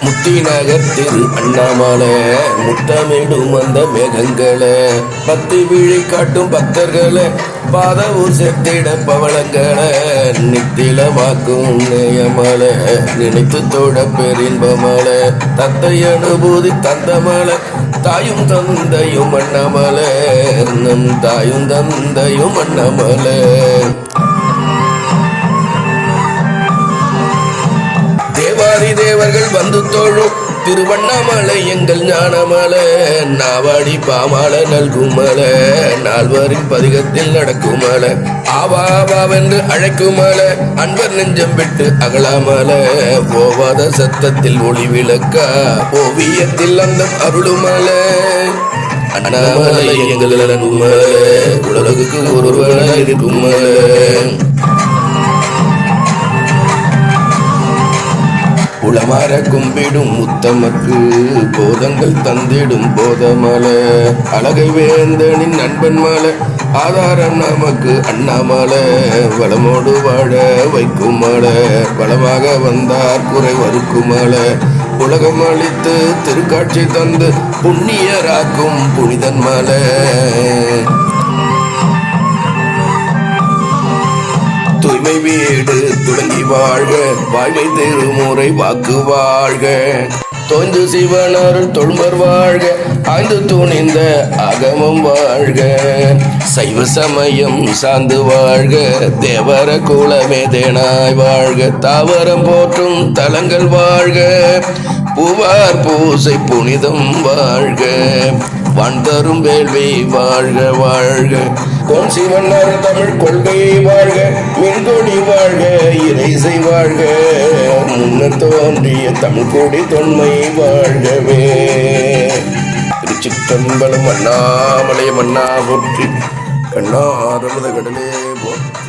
முத்தி நகர் திரு அண்ணாமலை முத்தமிடும் அந்த மேகங்களை. பத்தி விழி காட்டும் பக்தர்களை பாதவூர் செத்திட பவளங்களை. நித்திலமாக்கும் நேயமலை நினைத்து தோட பெரின்பமலை. தத்தை அனுபூதி தந்தமலை தாயும் தந்தையும் அண்ணாமலை. நம் தாயும் தந்தையும் அண்ணாமலை. தேவர்கள் வந்து தோழும். திருவண்ணாமலை எங்கள் ஞானமலை நாவாடி பாமாலை நல்குமல நால்வரின் பதிகத்தில் நடக்குமல. ஆவாவென்று அழைக்குமல அன்பர் நெஞ்சம் விட்டு அகலாமல. ஓவாத சத்தத்தில் ஒளி விளக்கா ஓவியத்தில் அந்த அருளுமல. அண்ணாமலை எங்கள் அன்புமல உலகுக்கு ஒருவன இருக்குமல உளமாற கும்பிடும் முத்தமக்கு போதங்கள் தந்திடும் போதமல. அழகை வேந்தனின் நண்பன் மல ஆதாரம் நமக்கு அண்ணாமல. வளமோடு வாழ வைக்கும் மல வளமாக வந்தார் குறை வறுக்குமல உலகம் அளித்து திருக்காட்சி தந்து புண்ணியராக்கும் புனிதன் மலை. தூய்மை வீடு துளங்கி வாழ்க. வாழ்வை திருமுறை வாக்கு வாழ்க. தோஞ்சு சிவனருள் தொழுமர் வாழ்க. ஆய்ந்து துணிந்த அகமம் வாழ்க. சைவ சமயம் சார்ந்து வாழ்க. தேவர குலமே தேனாய் வாழ்க. தாவரம் போற்றும் தலங்கள் வாழ்க. புவார் பூசை புனிதம் வாழ்க. வான் வேள்வி வாழ்க வாழ்க. கோன் சிவன்னார் தமிழ் கொள்கை வாழ்க மின்கொடி வாழ்க இறைசை வாழ்க. முன்னர் தோன்றிய தமிழ் கொடி தொன்மை வாழ்கவே. திருச்சிற்றம்பலம் அண்ணாமலை மன்னா போற்றி கண்ணாரமத கடலே போற்றி.